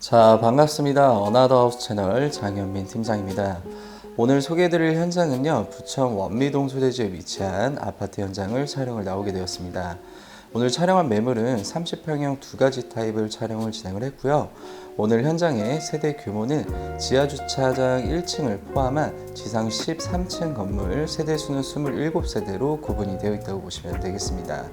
자, 반갑습니다. 어나더하우스 채널 장현민 팀장입니다. 오늘 소개해드릴 현장은요, 부천 원미동 소재지에 위치한 아파트 현장을 촬영을 나오게 되었습니다. 오늘 촬영한 매물은 30평형 두 가지 타입을 촬영을 진행을 했고요. 오늘 현장의 세대 규모는 지하 주차장 1층을 포함한 지상 13층 건물 세대 수는 27세대로 구분이 되어 있다고 보시면 되겠습니다.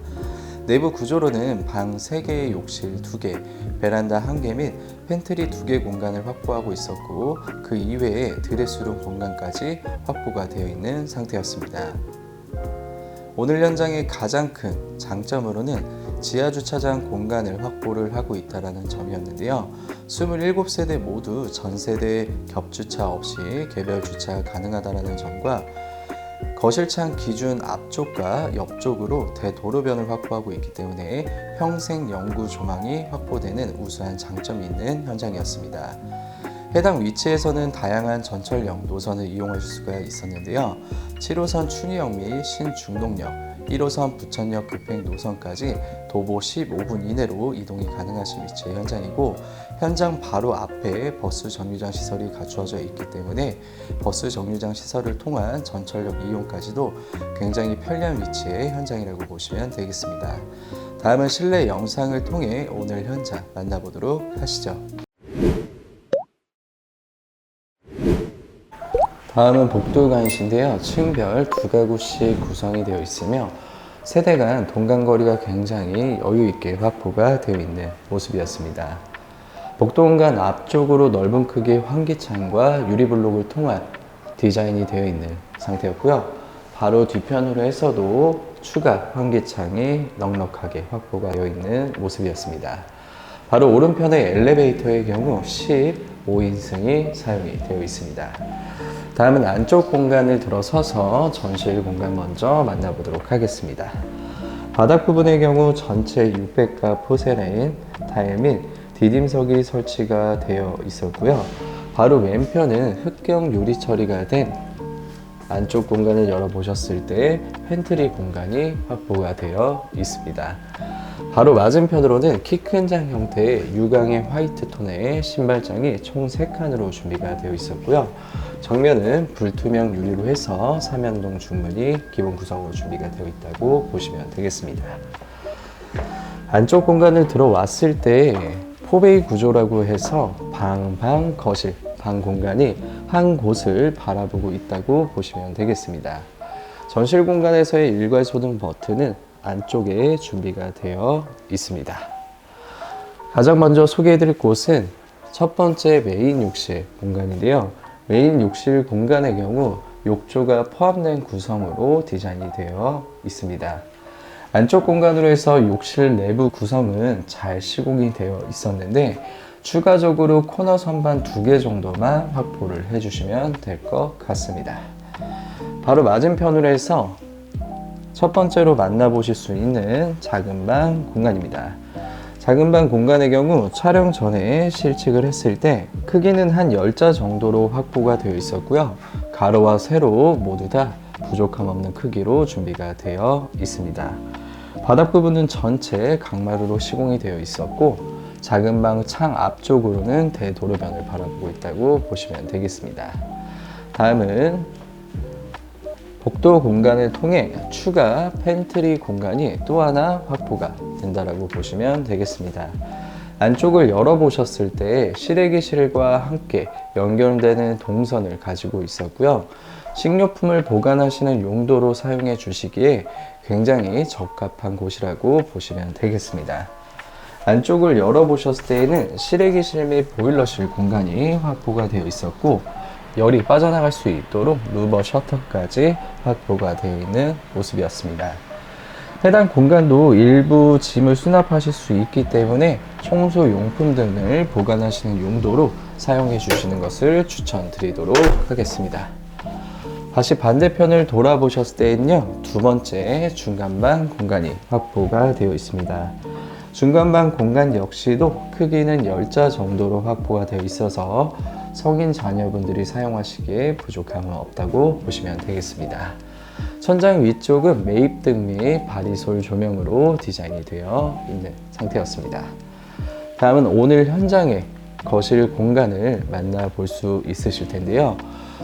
내부 구조로는 방 3개의 욕실 2개, 베란다 1개 및 팬트리 2개 공간을 확보하고 있었고 그 이외에 드레스룸 공간까지 확보가 되어 있는 상태였습니다. 오늘 현장의 가장 큰 장점으로는 지하 주차장 공간을 확보를 하고 있다는 점이었는데요. 27세대 모두 전 세대 겹주차 없이 개별 주차 가능하다는 점과 거실창 기준 앞쪽과 옆쪽으로 대도로변을 확보하고 있기 때문에 평생 영구 조망이 확보되는 우수한 장점이 있는 현장이었습니다. 해당 위치에서는 다양한 전철역 노선을 이용하실 수가 있었는데요. 7호선 춘희역 및 신중동역, 1호선 부천역 급행 노선까지 도보 15분 이내로 이동이 가능하신 위치의 현장이고 현장 바로 앞에 버스 정류장 시설이 갖추어져 있기 때문에 버스 정류장 시설을 통한 전철역 이용까지도 굉장히 편리한 위치의 현장이라고 보시면 되겠습니다. 다음은 실내 영상을 통해 오늘 현장 만나보도록 하시죠. 다음은 복도간이신데요. 층별 두 가구씩 구성이 되어 있으며 세대 간 동간거리가 굉장히 여유 있게 확보가 되어 있는 모습이었습니다. 복도 공간 앞쪽으로 넓은 크기의 환기창과 유리블록을 통한 디자인이 되어 있는 상태였고요. 바로 뒤편으로 해서도 추가 환기창이 넉넉하게 확보가 되어 있는 모습이었습니다. 바로 오른편의 엘리베이터의 경우 15인승이 사용이 되어 있습니다. 다음은 안쪽 공간을 들어서서 전실 공간 먼저 만나보도록 하겠습니다. 바닥 부분의 경우 전체 600가 포세라인 타일 및 디딤석이 설치가 되어 있었고요. 바로 왼편은 흑경 유리 처리가 된 안쪽 공간을 열어보셨을 때 팬트리 공간이 확보가 되어 있습니다. 바로 맞은편으로는 키 큰 장 형태의 유광의 화이트 톤의 신발장이 총 3칸으로 준비가 되어 있었고요. 정면은 불투명 유리로 해서 삼연동 중문이 기본 구성으로 준비가 되어 있다고 보시면 되겠습니다. 안쪽 공간을 들어왔을 때 포베이 구조라고 해서 방, 방, 거실, 방 공간이 한 곳을 바라보고 있다고 보시면 되겠습니다. 전실 공간에서의 일괄 소등 버튼은 안쪽에 준비가 되어 있습니다. 가장 먼저 소개해 드릴 곳은 첫 번째 메인 욕실 공간인데요. 메인 욕실 공간의 경우 욕조가 포함된 구성으로 디자인이 되어 있습니다. 안쪽 공간으로 해서 욕실 내부 구성은 잘 시공이 되어 있었는데 추가적으로 코너 선반 두 개 정도만 확보를 해주시면 될 것 같습니다. 바로 맞은편으로 해서 첫 번째로 만나보실 수 있는 작은 방 공간입니다. 작은 방 공간의 경우 촬영 전에 실측을 했을 때 크기는 한 10자 정도로 확보가 되어 있었고요. 가로와 세로 모두 다 부족함 없는 크기로 준비가 되어 있습니다. 바닥 부분은 전체 강마루로 시공이 되어 있었고 작은 방 창 앞쪽으로는 대도로변을 바라보고 있다고 보시면 되겠습니다. 다음은 복도 공간을 통해 추가 팬트리 공간이 또 하나 확보가 된다라고 보시면 되겠습니다. 안쪽을 열어보셨을 때 실외기실과 함께 연결되는 동선을 가지고 있었고요. 식료품을 보관하시는 용도로 사용해 주시기에 굉장히 적합한 곳이라고 보시면 되겠습니다. 안쪽을 열어보셨을 때에는 실외기실 및 보일러실 공간이 확보가 되어 있었고 열이 빠져나갈 수 있도록 루버 셔터까지 확보가 되어 있는 모습이었습니다. 해당 공간도 일부 짐을 수납하실 수 있기 때문에 청소 용품 등을 보관하시는 용도로 사용해 주시는 것을 추천드리도록 하겠습니다. 다시 반대편을 돌아보셨을 때는요, 두 번째 중간방 공간이 확보가 되어 있습니다. 중간방 공간 역시도 크기는 10자 정도로 확보가 되어 있어서 성인 자녀분들이 사용하시기에 부족함은 없다고 보시면 되겠습니다. 천장 위쪽은 매입등 및 바리솔 조명으로 디자인이 되어 있는 상태였습니다. 다음은 오늘 현장의 거실 공간을 만나볼 수 있으실 텐데요.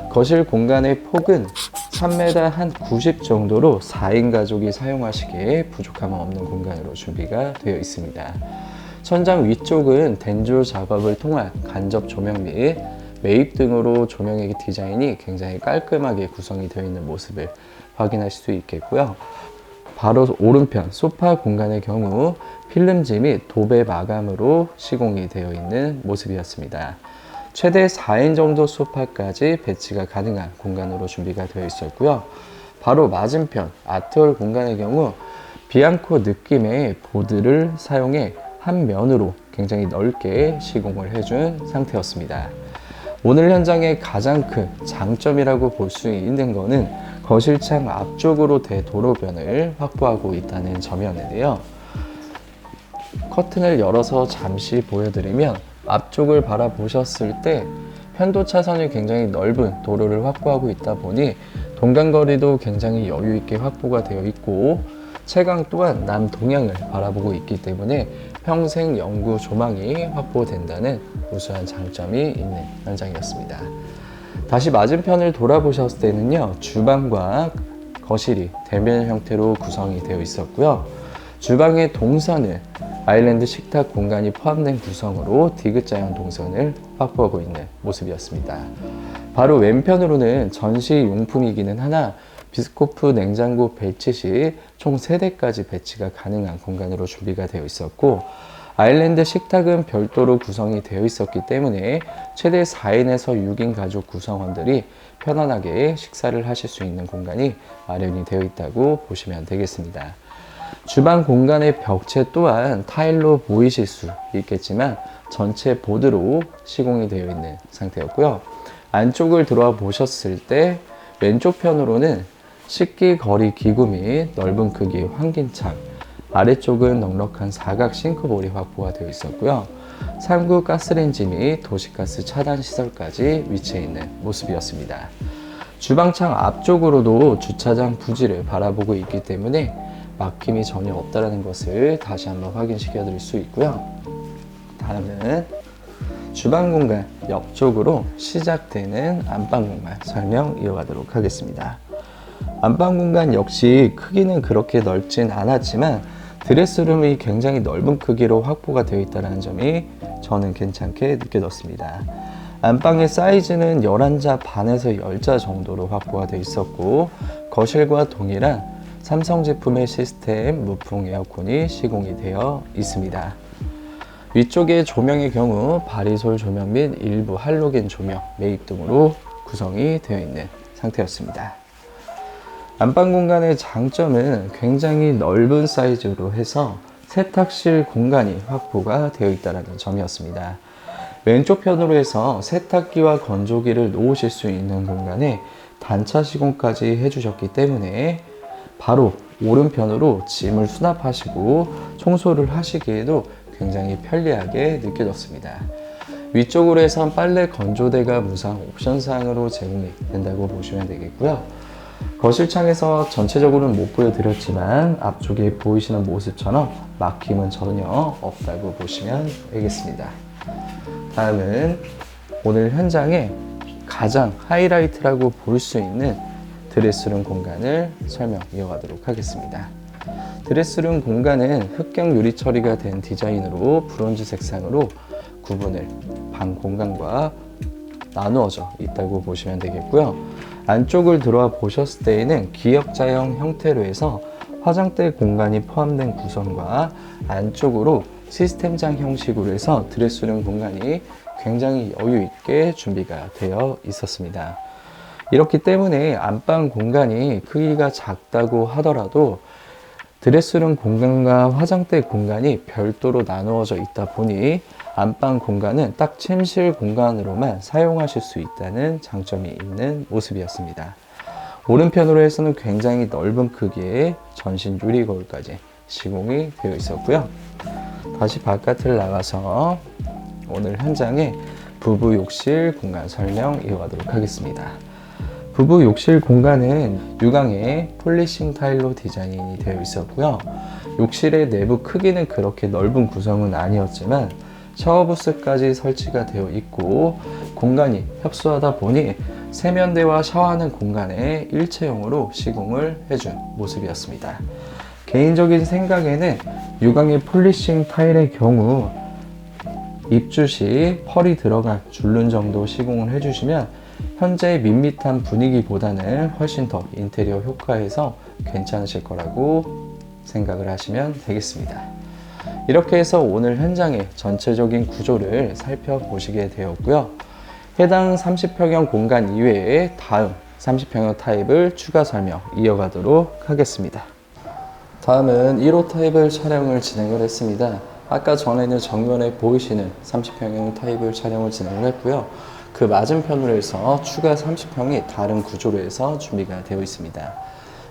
거실 공간의 폭은 3m 한 90 정도로 4인 가족이 사용하시기에 부족함은 없는 공간으로 준비가 되어 있습니다. 천장 위쪽은 덴조 작업을 통한 간접 조명 및 매입 등으로 조명의 디자인이 굉장히 깔끔하게 구성이 되어 있는 모습을 확인하실 수 있겠고요. 바로 오른편 소파 공간의 경우 필름지 및 도배 마감으로 시공이 되어 있는 모습이었습니다. 최대 4인 정도 소파까지 배치가 가능한 공간으로 준비가 되어 있었고요. 바로 맞은편 아트홀 공간의 경우 비앙코 느낌의 보드를 사용해 한 면으로 굉장히 넓게 시공을 해준 상태였습니다. 오늘 현장의 가장 큰 장점이라고 볼 수 있는 것은 거실창 앞쪽으로 대 도로변을 확보하고 있다는 점이었는데요. 커튼을 열어서 잠시 보여드리면 앞쪽을 바라보셨을 때 편도 차선이 굉장히 넓은 도로를 확보하고 있다 보니 동간거리도 굉장히 여유 있게 확보가 되어 있고 채광 또한 남동향을 바라보고 있기 때문에 평생 영구 조망이 확보된다는 우수한 장점이 있는 현장이었습니다. 다시 맞은편을 돌아보셨을 때는요, 주방과 거실이 대면 형태로 구성이 되어 있었고요. 주방의 동선은 아일랜드 식탁 공간이 포함된 구성으로 디귿자형 동선을 확보하고 있는 모습이었습니다. 바로 왼편으로는 전시 용품이기는 하나 비스코프 냉장고 배치 시 총 3대까지 배치가 가능한 공간으로 준비가 되어 있었고 아일랜드 식탁은 별도로 구성이 되어 있었기 때문에 최대 4인에서 6인 가족 구성원들이 편안하게 식사를 하실 수 있는 공간이 마련이 되어 있다고 보시면 되겠습니다. 주방 공간의 벽체 또한 타일로 보이실 수 있겠지만 전체 보드로 시공이 되어 있는 상태였고요. 안쪽을 들어와 보셨을 때 왼쪽 편으로는 식기 거리 기구 및 넓은 크기의 환긴창, 아래쪽은 넉넉한 사각 싱크볼이 확보가 되어 있었고요. 3구 가스레인지 및 도시가스 차단 시설까지 위치해 있는 모습이었습니다. 주방창 앞쪽으로도 주차장 부지를 바라보고 있기 때문에 막힘이 전혀 없다는 것을 다시 한번 확인시켜 드릴 수 있고요. 다음은 주방 공간 옆쪽으로 시작되는 안방 공간 설명 이어가도록 하겠습니다. 안방 공간 역시 크기는 그렇게 넓진 않았지만 드레스룸이 굉장히 넓은 크기로 확보가 되어 있다는 점이 저는 괜찮게 느껴졌습니다. 안방의 사이즈는 11자 반에서 10자 정도로 확보가 되어 있었고 거실과 동일한 삼성 제품의 시스템 무풍 에어컨이 시공이 되어 있습니다. 위쪽의 조명의 경우 바리솔 조명 및 일부 할로겐 조명, 매입 등으로 구성이 되어 있는 상태였습니다. 안방 공간의 장점은 굉장히 넓은 사이즈로 해서 세탁실 공간이 확보가 되어 있다는 점이었습니다. 왼쪽 편으로 해서 세탁기와 건조기를 놓으실 수 있는 공간에 단차 시공까지 해주셨기 때문에 바로 오른편으로 짐을 수납하시고 청소를 하시기에도 굉장히 편리하게 느껴졌습니다. 위쪽으로 해서 빨래 건조대가 무상 옵션상으로 제공이 된다고 보시면 되겠고요. 거실창에서 전체적으로는 못 보여드렸지만 앞쪽에 보이시는 모습처럼 막힘은 전혀 없다고 보시면 되겠습니다. 다음은 오늘 현장의 가장 하이라이트라고 볼 수 있는 드레스룸 공간을 설명 이어가도록 하겠습니다. 드레스룸 공간은 흑경 유리 처리가 된 디자인으로 브론즈 색상으로 구분을 방 공간과 나누어져 있다고 보시면 되겠고요. 안쪽을 들어와 보셨을 때에는 기역자형 형태로 해서 화장대 공간이 포함된 구성과 안쪽으로 시스템장 형식으로 해서 드레스룸 공간이 굉장히 여유 있게 준비가 되어 있었습니다. 이렇기 때문에 안방 공간이 크기가 작다고 하더라도 드레스룸 공간과 화장대 공간이 별도로 나누어져 있다 보니 안방 공간은 딱 침실 공간으로만 사용하실 수 있다는 장점이 있는 모습이었습니다. 오른편으로 해서는 굉장히 넓은 크기의 전신 유리 거울까지 시공이 되어 있었고요. 다시 바깥을 나가서 오늘 현장의 부부 욕실 공간 설명 이어가도록 하겠습니다. 부부 욕실 공간은 유광의 폴리싱 타일로 디자인이 되어 있었고요. 욕실의 내부 크기는 그렇게 넓은 구성은 아니었지만 샤워부스까지 설치가 되어 있고 공간이 협소하다 보니 세면대와 샤워하는 공간에 일체형으로 시공을 해준 모습이었습니다. 개인적인 생각에는 유광의 폴리싱 타일의 경우 입주 시 펄이 들어간 줄눈 정도 시공을 해주시면 현재 밋밋한 분위기보다는 훨씬 더 인테리어 효과에서 괜찮으실 거라고 생각을 하시면 되겠습니다. 이렇게 해서 오늘 현장의 전체적인 구조를 살펴보시게 되었고요. 해당 30평형 공간 이외에 다음 30평형 타입을 추가 설명 이어가도록 하겠습니다. 다음은 1호 타입을 촬영을 진행을 했습니다. 아까 전에는 정면에 보이시는 30평형 타입을 촬영을 진행을 했고요. 그 맞은편으로 해서 추가 30평이 다른 구조로 해서 준비가 되어 있습니다.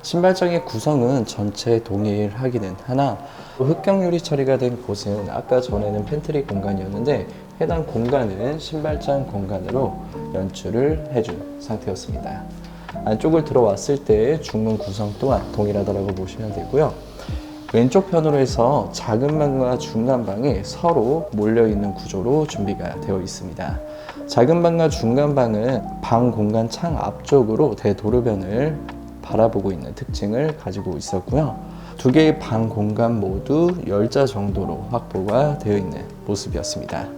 신발장의 구성은 전체 동일하기는 하나 흑경 유리 처리가 된 곳은 아까 전에는 팬트리 공간이었는데 해당 공간은 신발장 공간으로 연출을 해준 상태였습니다. 안쪽을 들어왔을 때 중문 구성 또한 동일하다고 보시면 되고요. 왼쪽 편으로 해서 작은 방과 중간 방이 서로 몰려 있는 구조로 준비가 되어 있습니다. 작은 방과 중간 방은 방 공간 창 앞쪽으로 대도로변을 바라보고 있는 특징을 가지고 있었고요. 두 개의 방 공간 모두 열자 정도로 확보가 되어 있는 모습이었습니다.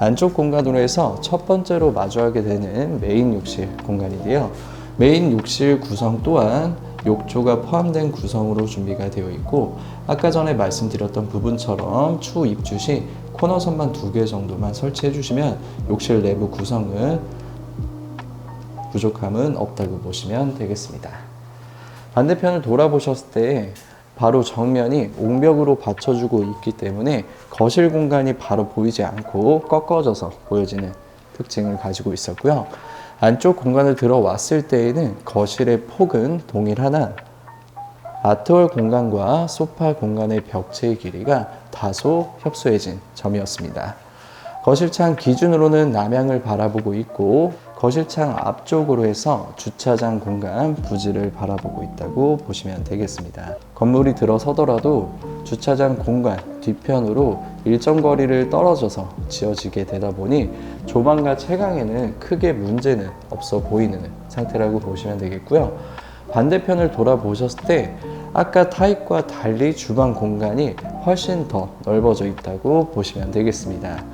안쪽 공간으로 해서 첫 번째로 마주하게 되는 메인 욕실 공간인데요. 메인 욕실 구성 또한 욕조가 포함된 구성으로 준비가 되어 있고 아까 전에 말씀드렸던 부분처럼 추후 입주 시 코너 선반 두 개 정도만 설치해 주시면 욕실 내부 구성은 부족함은 없다고 보시면 되겠습니다. 반대편을 돌아보셨을 때 바로 정면이 옹벽으로 받쳐주고 있기 때문에 거실 공간이 바로 보이지 않고 꺾어져서 보여지는 특징을 가지고 있었고요. 안쪽 공간을 들어왔을 때에는 거실의 폭은 동일하나 아트월 공간과 소파 공간의 벽체의 길이가 다소 협소해진 점이었습니다. 거실창 기준으로는 남향을 바라보고 있고 거실창 앞쪽으로 해서 주차장 공간 부지를 바라보고 있다고 보시면 되겠습니다. 건물이 들어서더라도 주차장 공간 뒤편으로 일정 거리를 떨어져서 지어지게 되다 보니 조망과 채광에는 크게 문제는 없어 보이는 상태라고 보시면 되겠고요. 반대편을 돌아보셨을 때 아까 타입과 달리 주방 공간이 훨씬 더 넓어져 있다고 보시면 되겠습니다.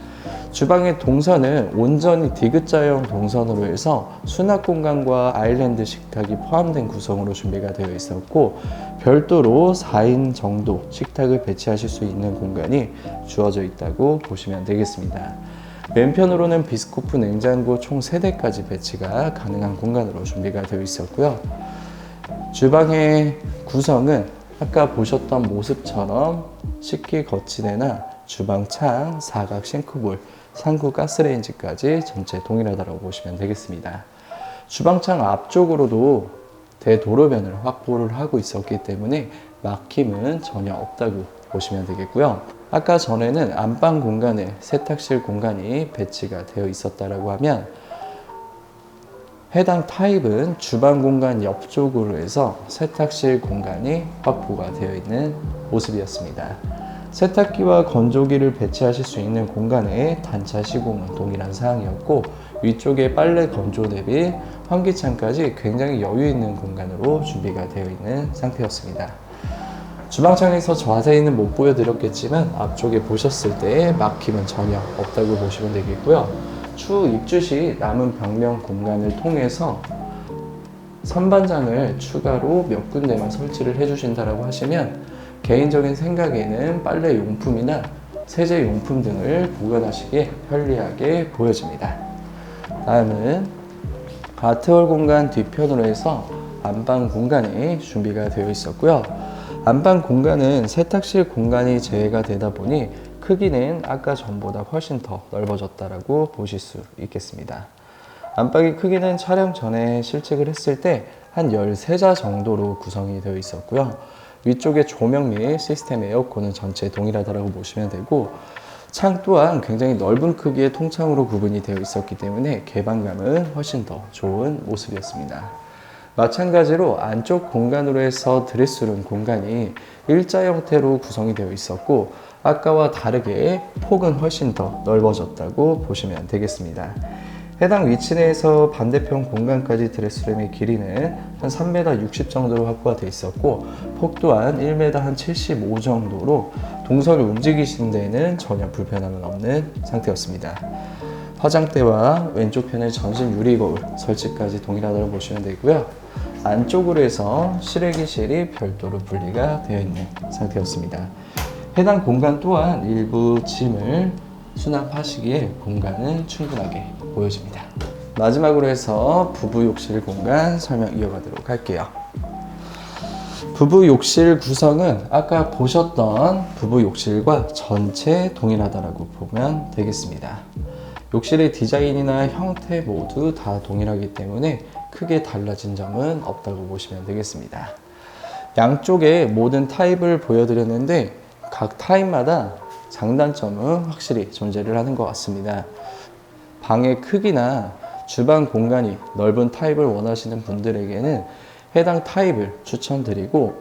주방의 동선은 온전히 디귿자형 동선으로 해서 수납 공간과 아일랜드 식탁이 포함된 구성으로 준비가 되어 있었고 별도로 4인 정도 식탁을 배치하실 수 있는 공간이 주어져 있다고 보시면 되겠습니다. 왼편으로는 비스코프 냉장고 총 3대까지 배치가 가능한 공간으로 준비가 되어 있었고요. 주방의 구성은 아까 보셨던 모습처럼 식기 거치대나 주방 창, 사각 싱크볼, 상구 가스레인지까지 전체 동일하다고 보시면 되겠습니다. 주방창 앞쪽으로도 대도로변을 확보를 하고 있었기 때문에 막힘은 전혀 없다고 보시면 되겠고요. 아까 전에는 안방 공간에 세탁실 공간이 배치가 되어 있었다라고 하면 해당 타입은 주방 공간 옆쪽으로 해서 세탁실 공간이 확보가 되어 있는 모습이었습니다. 세탁기와 건조기를 배치하실 수 있는 공간에 단차 시공은 동일한 사항이었고 위쪽에 빨래 건조 대비 환기창까지 굉장히 여유 있는 공간으로 준비가 되어 있는 상태였습니다. 주방창에서 자세히는 못 보여드렸겠지만 앞쪽에 보셨을 때 막힘은 전혀 없다고 보시면 되겠고요. 추후 입주 시 남은 벽면 공간을 통해서 선반장을 추가로 몇 군데만 설치를 해주신다고 하시면 개인적인 생각에는 빨래 용품이나 세제 용품 등을 보관하시기에 편리하게 보여집니다. 다음은 아트월 공간 뒤편으로 해서 안방 공간이 준비가 되어 있었고요. 안방 공간은 세탁실 공간이 제외가 되다 보니 크기는 아까 전보다 훨씬 더 넓어졌다라고 보실 수 있겠습니다. 안방의 크기는 촬영 전에 실측을 했을 때 한 13자 정도로 구성이 되어 있었고요. 위쪽에 조명 및 시스템 에어컨은 전체 동일하다고 보시면 되고 창 또한 굉장히 넓은 크기의 통창으로 구분이 되어 있었기 때문에 개방감은 훨씬 더 좋은 모습이었습니다. 마찬가지로 안쪽 공간으로 해서 드레스룸 공간이 일자 형태로 구성이 되어 있었고 아까와 다르게 폭은 훨씬 더 넓어졌다고 보시면 되겠습니다. 해당 위치 내에서 반대편 공간까지 드레스룸의 길이는 한 3m 60 정도로 확보가 돼 있었고 폭 또한 1m 한 75 정도로 동선을 움직이시는 데에는 전혀 불편함은 없는 상태였습니다. 화장대와 왼쪽 편의 전신 유리 거울 설치까지 동일하다고 보시면 되고요. 안쪽으로 해서 실외기실이 별도로 분리가 되어 있는 상태였습니다. 해당 공간 또한 일부 짐을 수납하시기에 공간은 충분하게 보여집니다. 마지막으로 해서 부부 욕실 공간 설명 이어가도록 할게요. 부부 욕실 구성은 아까 보셨던 부부 욕실과 전체 동일하다라고 보면 되겠습니다. 욕실의 디자인이나 형태 모두 다 동일하기 때문에 크게 달라진 점은 없다고 보시면 되겠습니다. 양쪽에 모든 타입을 보여드렸는데 각 타입마다 장단점은 확실히 존재를 하는 것 같습니다. 방의 크기나 주방 공간이 넓은 타입을 원하시는 분들에게는 해당 타입을 추천드리고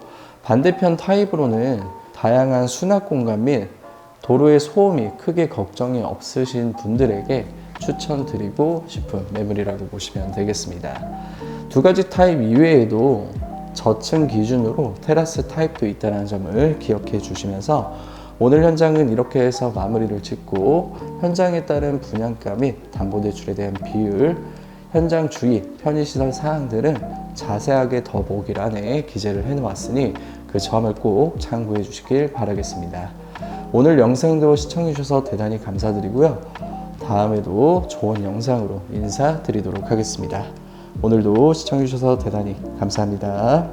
반대편 타입으로는 다양한 수납 공간 및 도로의 소음이 크게 걱정이 없으신 분들에게 추천드리고 싶은 매물이라고 보시면 되겠습니다. 두 가지 타입 이외에도 저층 기준으로 테라스 타입도 있다는 점을 기억해 주시면서 오늘 현장은 이렇게 해서 마무리를 짓고 현장에 따른 분양가 및 담보대출에 대한 비율, 현장 주의, 편의시설 사항들은 자세하게 더보기란에 기재를 해놓았으니 그 점을 꼭 참고해 주시길 바라겠습니다. 오늘 영상도 시청해 주셔서 대단히 감사드리고요. 다음에도 좋은 영상으로 인사드리도록 하겠습니다. 오늘도 시청해 주셔서 대단히 감사합니다.